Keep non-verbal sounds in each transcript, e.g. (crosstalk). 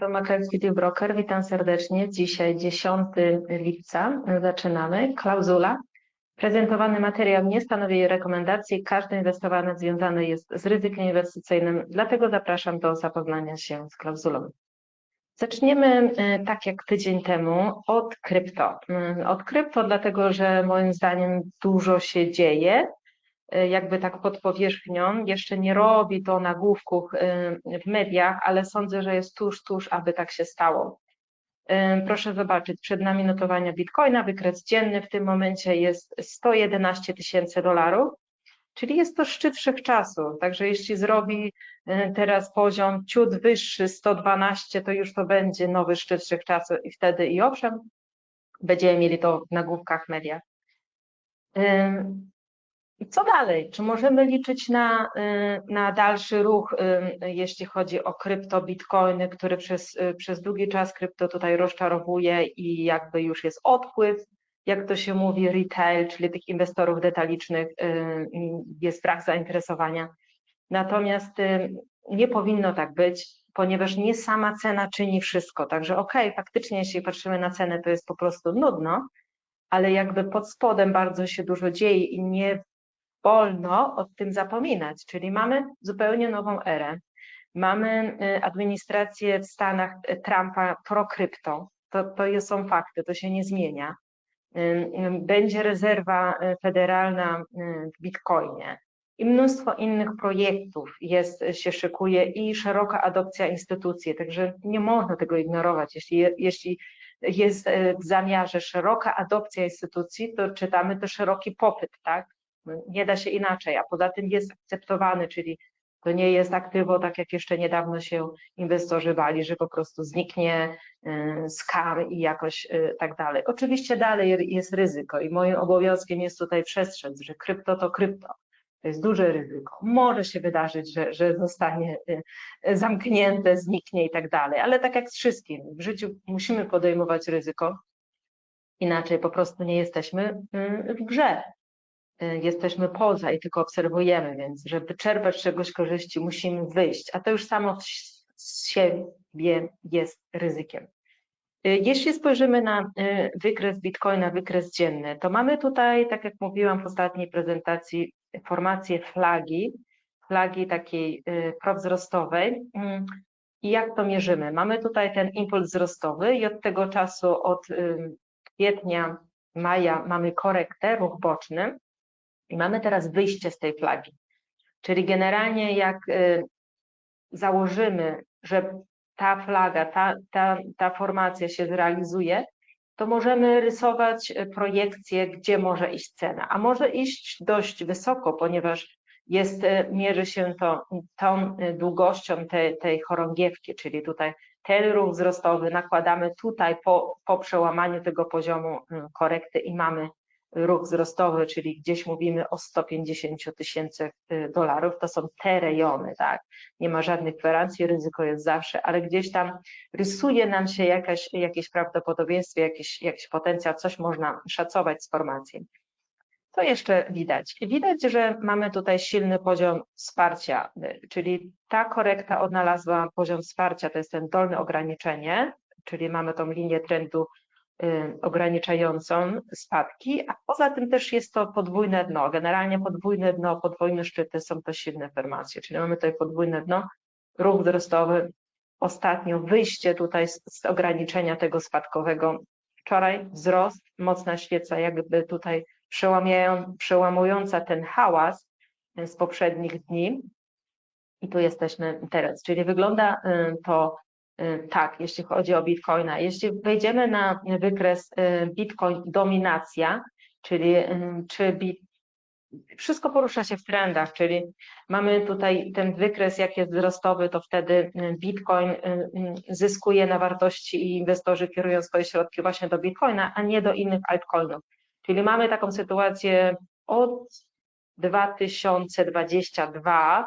To Makarski Broker, witam serdecznie. Dzisiaj 10 lipca zaczynamy. Klauzula. Prezentowany materiał nie stanowi rekomendacji. Każde inwestowanie związane jest z ryzykiem inwestycyjnym, dlatego zapraszam do zapoznania się z klauzulą. Zaczniemy e, tak jak tydzień temu od krypto. E, od krypto, dlatego że moim zdaniem dużo się dzieje jakby tak pod powierzchnią, jeszcze nie robi to nagłówków e, w mediach, ale sądzę, że jest tuż, tuż, aby tak się stało. E, proszę zobaczyć, przed nami notowania Bitcoina, wykres dzienny w tym momencie jest 111 tysięcy dolarów, czyli jest to szczyt wszechczasu, także jeśli zrobi teraz poziom ciut wyższy 112, to już to będzie nowy szczyt wszechczasu i wtedy i owszem, będziemy mieli to w nagłówkach mediach. I co dalej? Czy możemy liczyć na, y, na dalszy ruch, y, jeśli chodzi o krypto, bitcoiny, który przez, y, przez długi czas krypto tutaj rozczarowuje i jakby już jest odpływ, jak to się mówi, retail, czyli tych inwestorów detalicznych, jest brak zainteresowania. Natomiast nie powinno tak być, ponieważ nie sama cena czyni wszystko. Także okej, okay, faktycznie jeśli patrzymy na cenę, to jest po prostu nudno, ale jakby pod spodem bardzo się dużo dzieje i nie wolno o tym zapominać, czyli mamy zupełnie nową erę. Mamy y, administrację w Stanach y, Trumpa pro-krypto. To, to są fakty, to się nie zmienia. Y, będzie rezerwa federalna w Bitcoinie i mnóstwo innych projektów jest, się szykuje i szeroka adopcja instytucji, także nie można tego ignorować. Jeśli, jeśli jest w zamiarze szeroka adopcja instytucji, to czytamy to szeroki popyt, tak? Nie da się inaczej, a poza tym jest akceptowany, czyli to nie jest aktywo, tak jak jeszcze niedawno się inwestorzy bali, że po prostu zniknie y, skam i jakoś y, tak dalej. Oczywiście dalej jest ryzyko i moim obowiązkiem jest tutaj przestrzec, że krypto to krypto. To jest duże ryzyko. Może się wydarzyć, że, że zostanie y, zamknięte, zniknie i tak dalej, ale tak jak z wszystkim, w życiu musimy podejmować ryzyko, inaczej po prostu nie jesteśmy w grze. Y, jesteśmy poza i tylko obserwujemy, więc żeby czerpać czegoś korzyści, musimy wyjść, a to już samo z siebie jest ryzykiem. Y, jeśli spojrzymy na y, wykres Bitcoina, wykres dzienny, to mamy tutaj, tak jak mówiłam w ostatniej prezentacji, formację flagi, flagi takiej prowzrostowej. Mm, I jak to mierzymy? Mamy tutaj ten impuls wzrostowy i od tego czasu, od kwietnia, maja mamy korektę, ruch boczny. I mamy teraz wyjście z tej flagi. Czyli generalnie jak y, założymy, że ta flaga, ta, ta, ta formacja się zrealizuje, to możemy rysować y, projekcję, gdzie może iść cena, a może iść dość wysoko, ponieważ jest, y, mierzy się to tą długością tej, tej chorągiewki, czyli tutaj ten ruch wzrostowy nakładamy tutaj po, po przełamaniu tego poziomu korekty i mamy ruch wzrostowy, czyli gdzieś mówimy o 150 tysięcy y, dolarów, to są te rejony, tak? Nie ma żadnych gwarancji, ryzyko jest zawsze, ale gdzieś tam rysuje nam się jakaś, jakieś prawdopodobieństwo, jakiś, jakiś potencjał, coś można szacować z formacji. To jeszcze widać. Widać, że mamy tutaj silny poziom wsparcia, y, czyli ta korekta odnalazła poziom wsparcia, to jest ten dolne ograniczenie, czyli mamy tą linię trendu ograniczającą spadki, a poza tym też jest to podwójne dno. Generalnie podwójne dno, podwójne szczyty są to silne formacje, czyli mamy tutaj podwójne dno, ruch wzrostowy, ostatnio wyjście tutaj z, z ograniczenia tego spadkowego. Wczoraj wzrost, mocna świeca jakby tutaj przełamująca ten hałas z poprzednich dni i tu jesteśmy teraz, czyli wygląda y, to Y, tak, jeśli chodzi o Bitcoina. Jeśli wejdziemy na wykres y, Bitcoin dominacja, czyli y, czy bit, wszystko porusza się w trendach, czyli mamy tutaj ten wykres, jak jest wzrostowy, to wtedy Bitcoin zyskuje na wartości i inwestorzy kierują swoje środki właśnie do Bitcoina, a nie do innych altcoinów. Czyli mamy taką sytuację od 2022 Y,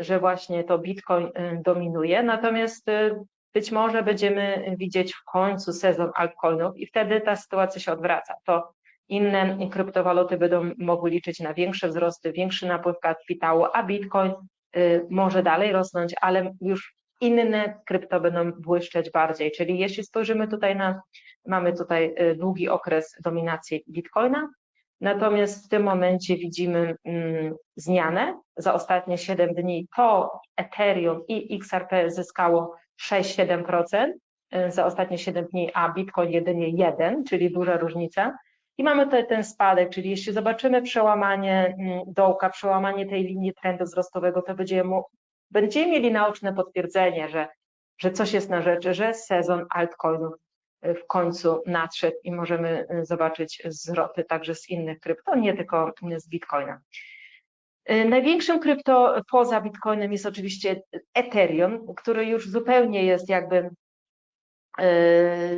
że właśnie to Bitcoin y, dominuje, natomiast y, być może będziemy widzieć w końcu sezon altcoinów i wtedy ta sytuacja się odwraca. To inne kryptowaluty będą mogły liczyć na większe wzrosty, większy napływ kapitału, a Bitcoin może dalej rosnąć, ale już inne krypto będą błyszczeć bardziej. Czyli jeśli spojrzymy tutaj na, mamy tutaj y, długi okres dominacji Bitcoina, natomiast w tym momencie widzimy mm, zmianę. Za ostatnie 7 dni to Ethereum i XRP zyskało 6-7% y, za ostatnie 7 dni, a Bitcoin jedynie 1, czyli duża różnica. I mamy tutaj ten spadek, czyli jeśli zobaczymy przełamanie mm, dołka, przełamanie tej linii trendu wzrostowego, to będziemy, będziemy mieli naoczne potwierdzenie, że, że coś jest na rzeczy, że sezon altcoinów w końcu nadszedł i możemy y, zobaczyć zwroty także z innych krypto, nie tylko z Bitcoina. Y, największym krypto poza Bitcoinem jest oczywiście Ethereum, który już zupełnie jest jakby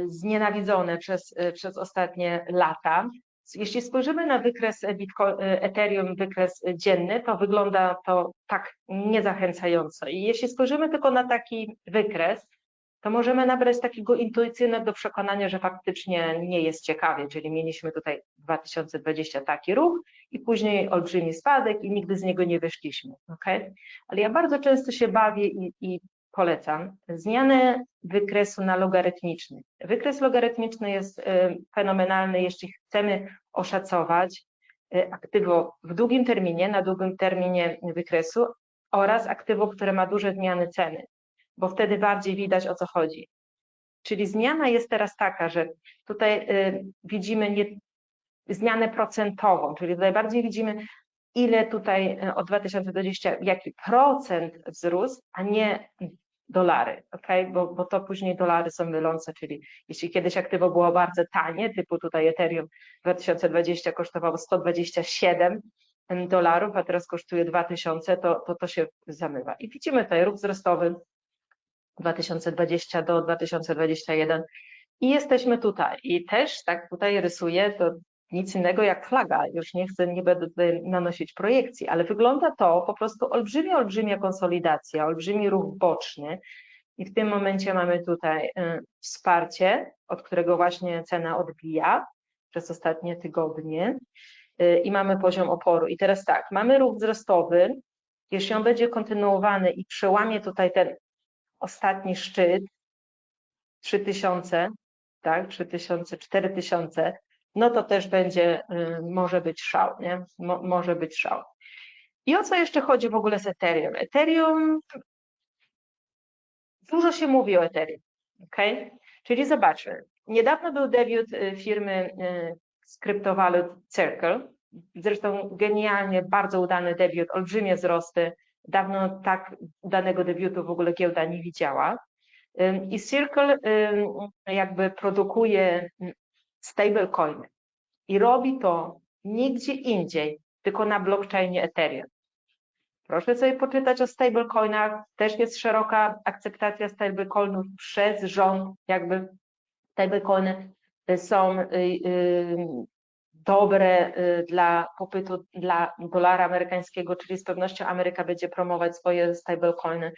znienawidzone przez, przez ostatnie lata. Jeśli spojrzymy na wykres Bitcoin, Ethereum, wykres dzienny, to wygląda to tak niezachęcająco. I jeśli spojrzymy tylko na taki wykres, to możemy nabrać takiego intuicyjnego przekonania, że faktycznie nie jest ciekawie, czyli mieliśmy tutaj 2020 taki ruch i później olbrzymi spadek i nigdy z niego nie wyszliśmy, okay? Ale ja bardzo często się bawię i, i polecam zmianę wykresu na logarytmiczny. Wykres logarytmiczny jest y, fenomenalny, jeśli chcemy oszacować y, aktywo w długim terminie, na długim terminie wykresu oraz aktywo, które ma duże zmiany ceny, bo wtedy bardziej widać o co chodzi. Czyli zmiana jest teraz taka, że tutaj y, widzimy nie, zmianę procentową, czyli tutaj bardziej widzimy ile tutaj e, od 2020, jaki procent wzrósł, a nie dolary, ok? Bo, bo to później dolary są mylące, czyli jeśli kiedyś aktywo było bardzo tanie, typu tutaj Ethereum 2020 kosztowało 127 dolarów, a teraz kosztuje 2000, to, to to się zamywa. I widzimy tutaj ruch wzrostowy 2020 do 2021 i jesteśmy tutaj. I też tak tutaj rysuję, to nic innego jak flaga. Już nie chcę, nie będę tutaj nanosić projekcji, ale wygląda to po prostu olbrzymia, olbrzymia konsolidacja, olbrzymi ruch boczny. I w tym momencie mamy tutaj y, wsparcie, od którego właśnie cena odbija przez ostatnie tygodnie y, i mamy poziom oporu. I teraz tak, mamy ruch wzrostowy, jeśli on będzie kontynuowany i przełamie tutaj ten ostatni szczyt, 3000, tak, 3000, 4000, no to też będzie, y, może być szał, nie? Mo, może być szał. I o co jeszcze chodzi w ogóle z Ethereum? Ethereum, dużo się mówi o Ethereum, ok? Czyli zobaczmy, niedawno był debiut y, firmy y, z kryptowalut Circle, zresztą genialnie, bardzo udany debiut, olbrzymie wzrosty, dawno tak udanego debiutu w ogóle giełda nie widziała. I Circle jakby produkuje stablecoiny i robi to nigdzie indziej, tylko na blockchainie Ethereum. Proszę sobie poczytać o stablecoinach, też jest szeroka akceptacja stablecoinów przez rząd, jakby stablecoiny są y, y, dobre y, dla popytu dla dolara amerykańskiego, czyli z pewnością Ameryka będzie promować swoje stablecoiny.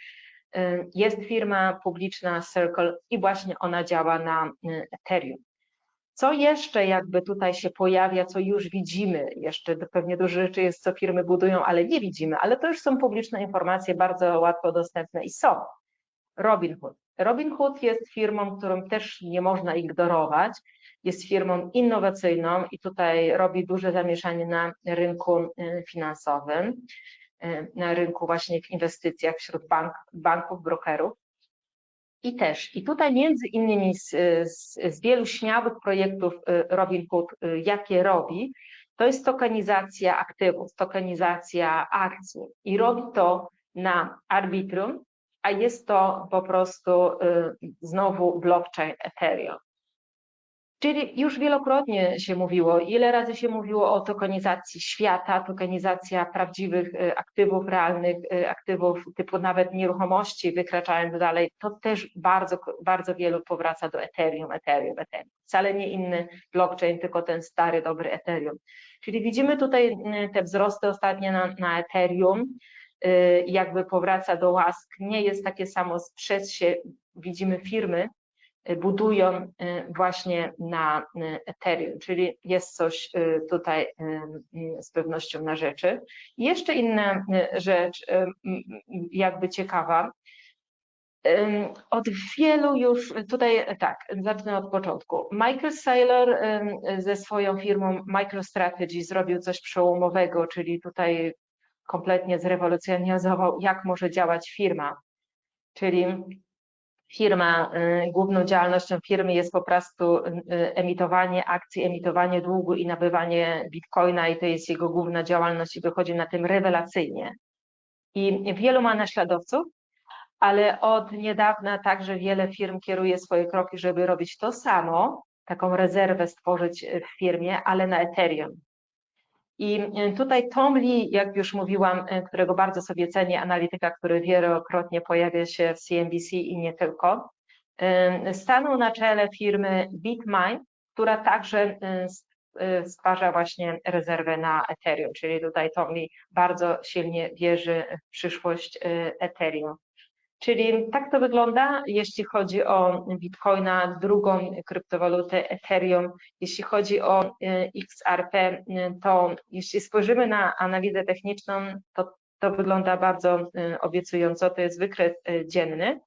Jest firma publiczna Circle i właśnie ona działa na Ethereum. Co jeszcze jakby tutaj się pojawia, co już widzimy, jeszcze pewnie dużo rzeczy jest, co firmy budują, ale nie widzimy, ale to już są publiczne informacje, bardzo łatwo dostępne i są. Robinhood. Robinhood jest firmą, którą też nie można ignorować. Jest firmą innowacyjną i tutaj robi duże zamieszanie na rynku y, finansowym, y, na rynku właśnie w inwestycjach wśród bank, banków, brokerów. I też, i tutaj między innymi z, z, z wielu śmiałych projektów y, Robinhood, jakie robi, to jest tokenizacja aktywów, tokenizacja akcji i robi to na Arbitrum, a jest to po prostu y, znowu blockchain Ethereum. Czyli już wielokrotnie się mówiło, ile razy się mówiło o tokenizacji świata, tokenizacja prawdziwych y, aktywów realnych, y, aktywów typu nawet nieruchomości, wykraczając dalej, to też bardzo, bardzo wielu powraca do Ethereum, Ethereum, Ethereum. Wcale nie inny blockchain, tylko ten stary, dobry Ethereum. Czyli widzimy tutaj te wzrosty ostatnie na, na Ethereum, jakby powraca do łask, nie jest takie samo sprzed się, widzimy firmy, budują y, właśnie na y, Ethereum, czyli jest coś y, tutaj z pewnością na rzeczy. Jeszcze inna rzecz, jakby ciekawa, Od wielu już, tutaj tak, zacznę od początku. Michael Saylor ze swoją firmą MicroStrategy zrobił coś przełomowego, czyli tutaj kompletnie zrewolucjonizował, jak może działać firma. Czyli firma, y, główną działalnością firmy jest po prostu y, emitowanie akcji, emitowanie długu i nabywanie bitcoina i to jest jego główna działalność i wychodzi na tym rewelacyjnie. I wielu ma naśladowców, ale od niedawna także wiele firm kieruje swoje kroki, żeby robić to samo, taką rezerwę stworzyć w firmie, ale na Ethereum. I tutaj Tom Lee, jak już mówiłam, którego bardzo sobie cenię, analityka, który wielokrotnie pojawia się w CNBC i nie tylko, stanął na czele firmy BitMine, która także stwarza właśnie rezerwę na Ethereum, czyli tutaj Tom Lee bardzo silnie wierzy w przyszłość Ethereum. Czyli tak to wygląda, jeśli chodzi o Bitcoina, drugą kryptowalutę Ethereum. Jeśli chodzi o y, XRP, y, to jeśli spojrzymy na analizę techniczną, to to wygląda bardzo y, obiecująco. To jest wykres dzienny.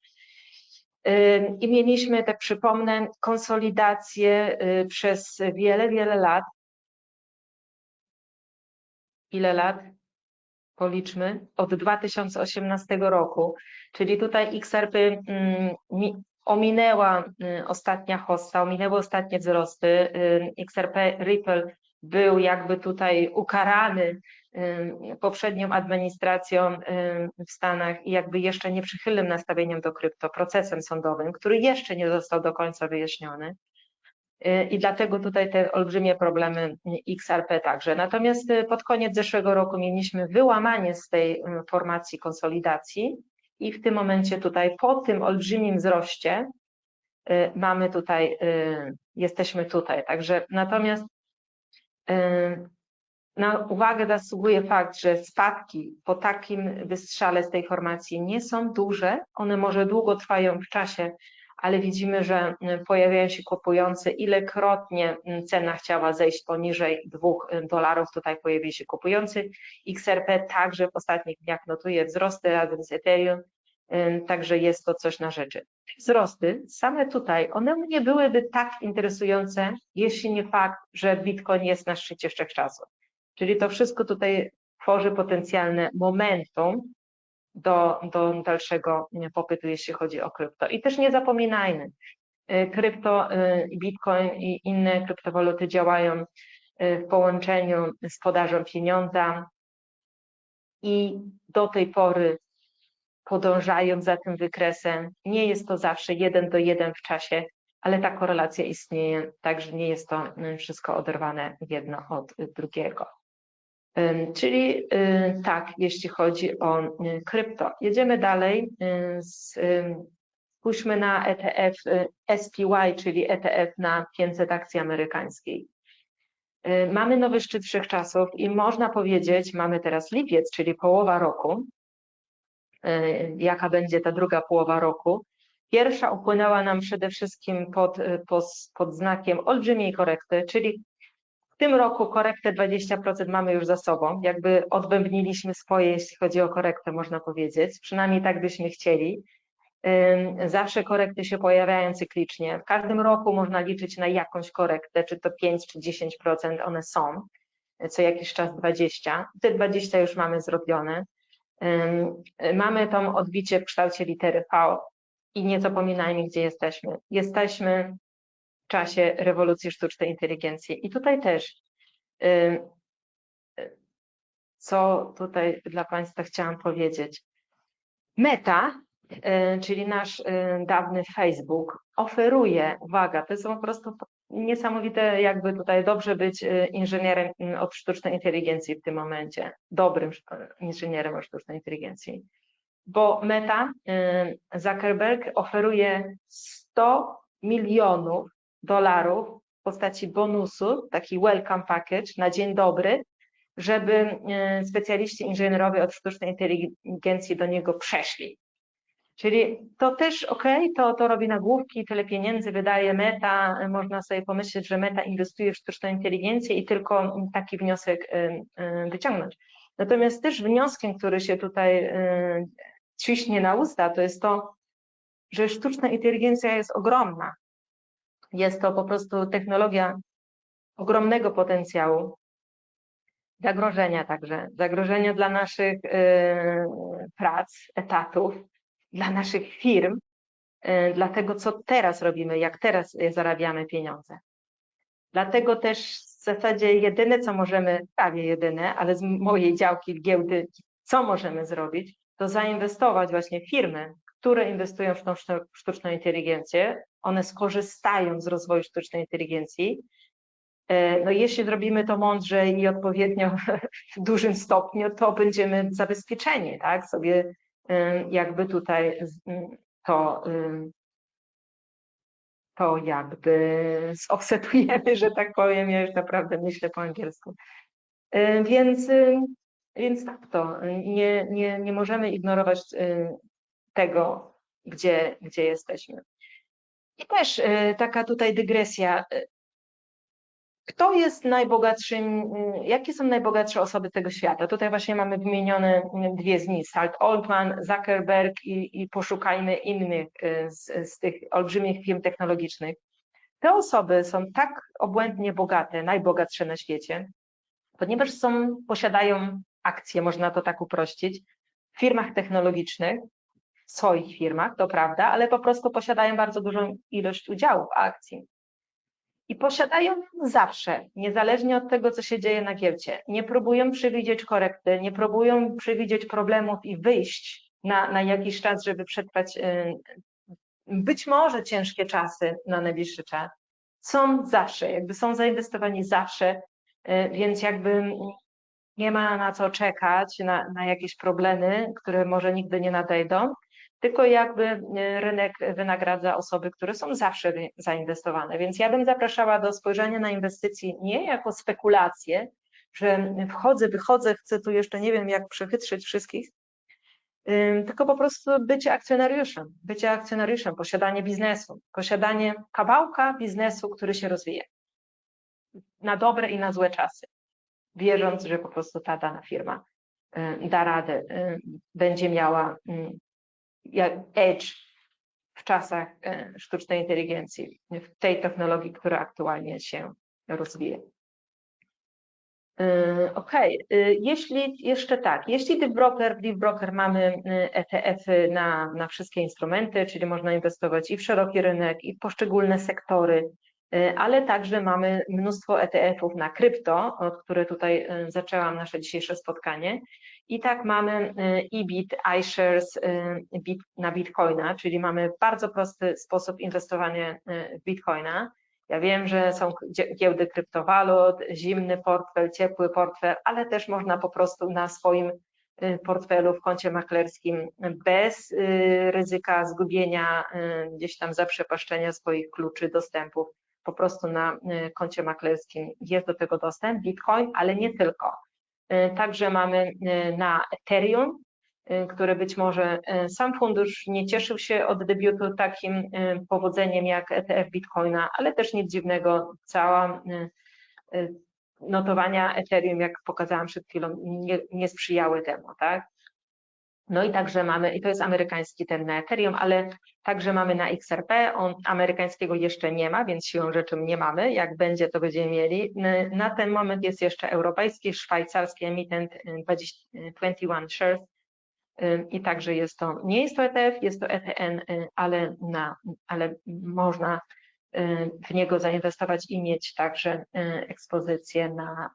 I mieliśmy, tak przypomnę, konsolidację przez wiele, wiele lat. Ile lat? Policzmy, od 2018 roku, czyli tutaj XRP mm, ominęła y, ostatnia hossa, ominęły ostatnie wzrosty. Y, XRP Ripple był jakby tutaj ukarany y, poprzednią administracją w Stanach i jakby jeszcze nieprzychylnym nastawieniem do krypto, procesem sądowym, który jeszcze nie został do końca wyjaśniony. Y, i dlatego tutaj te olbrzymie problemy XRP także. Natomiast y, pod koniec zeszłego roku mieliśmy wyłamanie z tej y, formacji konsolidacji i w tym momencie tutaj po tym olbrzymim wzroście mamy tutaj, jesteśmy tutaj. Także natomiast na uwagę zasługuje fakt, że spadki po takim wystrzale z tej formacji nie są duże, one może długo trwają w czasie, ale widzimy, że mm, pojawiają się kupujący, ilekrotnie mm, cena chciała zejść poniżej 2 y, dolarów, tutaj pojawi się kupujący. XRP także w ostatnich dniach notuje wzrosty razem z Ethereum, także jest to coś na rzeczy. Wzrosty same tutaj, one nie byłyby tak interesujące, jeśli nie fakt, że Bitcoin jest na szczycie wszechczasów. Czyli to wszystko tutaj tworzy potencjalne momentum, do, do dalszego popytu, jeśli chodzi o krypto. I też nie zapominajmy, y, krypto, y, Bitcoin i inne kryptowaluty działają y, w połączeniu z podażą pieniądza i do tej pory podążają za tym wykresem. Nie jest to zawsze jeden do jeden w czasie, ale ta korelacja istnieje, także nie jest to wszystko oderwane jedno od drugiego. Czyli y, tak, jeśli chodzi o y, krypto. Jedziemy dalej. Y, spójrzmy na ETF SPY, czyli ETF na 500 akcji amerykańskiej. Mamy nowy szczyt wszechczasów i można powiedzieć, mamy teraz lipiec, czyli połowa roku. Jaka będzie ta druga połowa roku? Pierwsza upłynęła nam przede wszystkim pod, pod, pod znakiem olbrzymiej korekty, czyli w tym roku korektę 20% mamy już za sobą, jakby odbębniliśmy swoje, jeśli chodzi o korektę, można powiedzieć, przynajmniej tak byśmy chcieli. Zawsze korekty się pojawiają cyklicznie. W każdym roku można liczyć na jakąś korektę, czy to 5 czy 10% one są, co jakiś czas 20. Te 20 już mamy zrobione. Mamy to odbicie w kształcie litery V i nie zapominajmy, gdzie jesteśmy. Jesteśmy czasie rewolucji sztucznej inteligencji. I tutaj też, co tutaj dla Państwa chciałam powiedzieć. Meta, czyli nasz dawny Facebook, oferuje, uwaga, to jest po prostu niesamowite, jakby tutaj dobrze być inżynierem od sztucznej inteligencji w tym momencie, dobrym inżynierem od sztucznej inteligencji, bo Meta, Zuckerberg oferuje 100 milionów dolarów w postaci bonusu, taki welcome package na dzień dobry, żeby e, specjaliści inżynierowie od sztucznej inteligencji do niego przeszli. Czyli to też ok, to, to robi nagłówki, tyle pieniędzy wydaje Meta, można sobie pomyśleć, że Meta inwestuje w sztuczną inteligencję i tylko taki wniosek e, e, wyciągnąć. Natomiast też wnioskiem, który się tutaj ciśnie na usta, to jest to, że sztuczna inteligencja jest ogromna. Jest to po prostu technologia ogromnego potencjału, zagrożenia także, zagrożenia dla naszych y, prac, etatów, dla naszych firm, y, dla tego, co teraz robimy, jak teraz zarabiamy pieniądze. Dlatego też w zasadzie jedyne, co możemy, prawie jedyne, ale z mojej działki giełdy, co możemy zrobić, to zainwestować właśnie w firmy, które inwestują w tą sztuczną inteligencję. One skorzystają z rozwoju sztucznej inteligencji. E, no jeśli zrobimy to mądrze i odpowiednio (laughs) w dużym stopniu, to będziemy zabezpieczeni, tak? Sobie jakby tutaj to to jakby zoffsetujemy, że tak powiem, ja już naprawdę myślę po angielsku. E, więc, więc tak to, nie, nie, nie możemy ignorować tego, gdzie, gdzie jesteśmy. I też taka tutaj dygresja. Kto jest najbogatszym, jakie są najbogatsze osoby tego świata? Tutaj właśnie mamy wymienione dwie z nich, Salt Altman, Zuckerberg i, i poszukajmy innych y, z, z tych olbrzymich firm technologicznych. Te osoby są tak obłędnie bogate, najbogatsze na świecie, ponieważ są, posiadają akcje, można to tak uprościć, w firmach technologicznych, w swoich firmach, to prawda, ale po prostu posiadają bardzo dużą ilość udziałów akcji i posiadają zawsze, niezależnie od tego, co się dzieje na giełdzie. Nie próbują przewidzieć korekty, nie próbują przewidzieć problemów i wyjść na, na jakiś czas, żeby przetrwać y, być może ciężkie czasy na najbliższy czas. Są zawsze, jakby są zainwestowani zawsze, y, więc jakby nie ma na co czekać, na, na jakieś problemy, które może nigdy nie nadejdą tylko jakby e, rynek wynagradza osoby, które są zawsze zainwestowane. Więc ja bym zapraszała do spojrzenia na inwestycji nie jako spekulacje, że wchodzę, wychodzę, chcę tu jeszcze nie wiem jak przechytrzyć wszystkich, tylko po prostu bycie akcjonariuszem, bycie akcjonariuszem, posiadanie biznesu, posiadanie kawałka biznesu, który się rozwija na dobre i na złe czasy, wierząc, że po prostu ta dana firma da radę, będzie miała jak edge w czasach e, sztucznej inteligencji, w tej technologii, która aktualnie się rozwija. E, OK, e, jeśli jeszcze tak, jeśli Deep Broker, Deep Broker mamy ETF-y na, na wszystkie instrumenty, czyli można inwestować i w szeroki rynek, i w poszczególne sektory, ale także mamy mnóstwo ETF-ów na krypto, od które tutaj zaczęłam nasze dzisiejsze spotkanie i tak mamy EBIT, iShares na Bitcoina, czyli mamy bardzo prosty sposób inwestowania w Bitcoina. Ja wiem, że są giełdy kryptowalut, zimny portfel, ciepły portfel, ale też można po prostu na swoim y, portfelu w koncie maklerskim bez y, ryzyka zgubienia, y, gdzieś tam zaprzepaszczenia swoich kluczy dostępów, po prostu na koncie maklerskim jest do tego dostęp, Bitcoin, ale nie tylko. E, także mamy e, na Ethereum, e, które być może sam fundusz nie cieszył się od debiutu takim powodzeniem jak ETF Bitcoina, ale też nic dziwnego, cała notowania Ethereum, jak pokazałam przed chwilą, nie, nie sprzyjały temu, tak? No i także mamy, i to jest amerykański ten na Ethereum, ale także mamy na XRP, on amerykańskiego jeszcze nie ma, więc siłą rzeczy nie mamy, jak będzie to będziemy mieli. Na ten moment jest jeszcze europejski, szwajcarski emitent 21 Shares i także jest to, nie jest to ETF, jest to ETN, ale, na, ale można w niego zainwestować i mieć także ekspozycję na,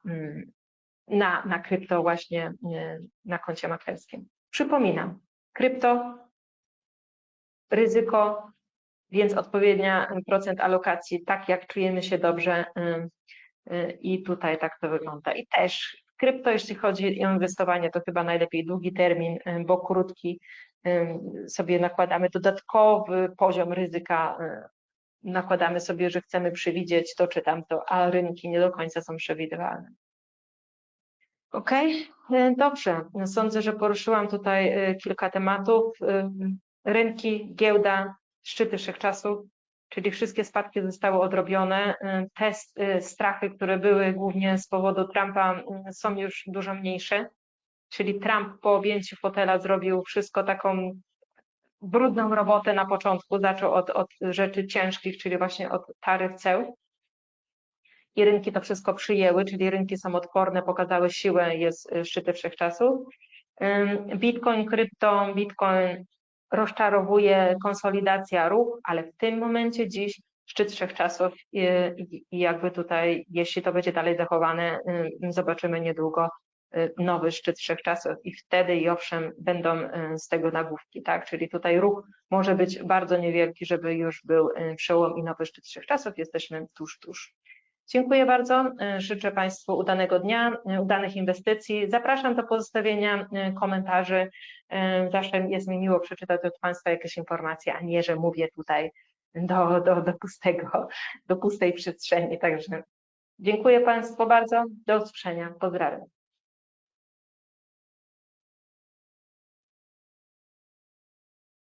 na, na krypto właśnie na koncie maklerskim. Przypominam, krypto, ryzyko, więc odpowiednia procent alokacji, tak jak czujemy się dobrze i tutaj tak to wygląda. I też krypto, jeśli chodzi o inwestowanie, to chyba najlepiej długi termin, bo krótki sobie nakładamy dodatkowy poziom ryzyka, nakładamy sobie, że chcemy przewidzieć to czy tamto, a rynki nie do końca są przewidywalne. Okej, okay. E, dobrze. Sądzę, że poruszyłam tutaj e, kilka tematów. E, rynki, giełda, szczyty wszechczasów, czyli wszystkie spadki zostały odrobione. Te strachy, które były głównie z powodu Trumpa, są już dużo mniejsze. Czyli Trump po objęciu fotela zrobił wszystko taką brudną robotę na początku, zaczął od, od rzeczy ciężkich, czyli właśnie od taryf ceł. I rynki to wszystko przyjęły, czyli rynki są odporne, pokazały siłę, jest y, szczyty wszechczasów. Bitcoin, krypto, Bitcoin rozczarowuje konsolidacja ruch, ale w tym momencie dziś szczyt wszechczasów i, i, jakby tutaj, jeśli to będzie dalej zachowane, ym, zobaczymy niedługo y, nowy szczyt wszechczasów i wtedy i owszem będą y, z tego nagłówki, tak? Czyli tutaj ruch może być bardzo niewielki, żeby już był y, przełom i nowy szczyt wszechczasów. Jesteśmy tuż, tuż. Dziękuję bardzo. Życzę Państwu udanego dnia, udanych inwestycji. Zapraszam do pozostawienia komentarzy. Zawsze jest mi miło przeczytać od Państwa jakieś informacje, a nie, że mówię tutaj do, do, do pustego, do pustej przestrzeni. Także dziękuję Państwu bardzo. Do usłyszenia. Pozdrawiam.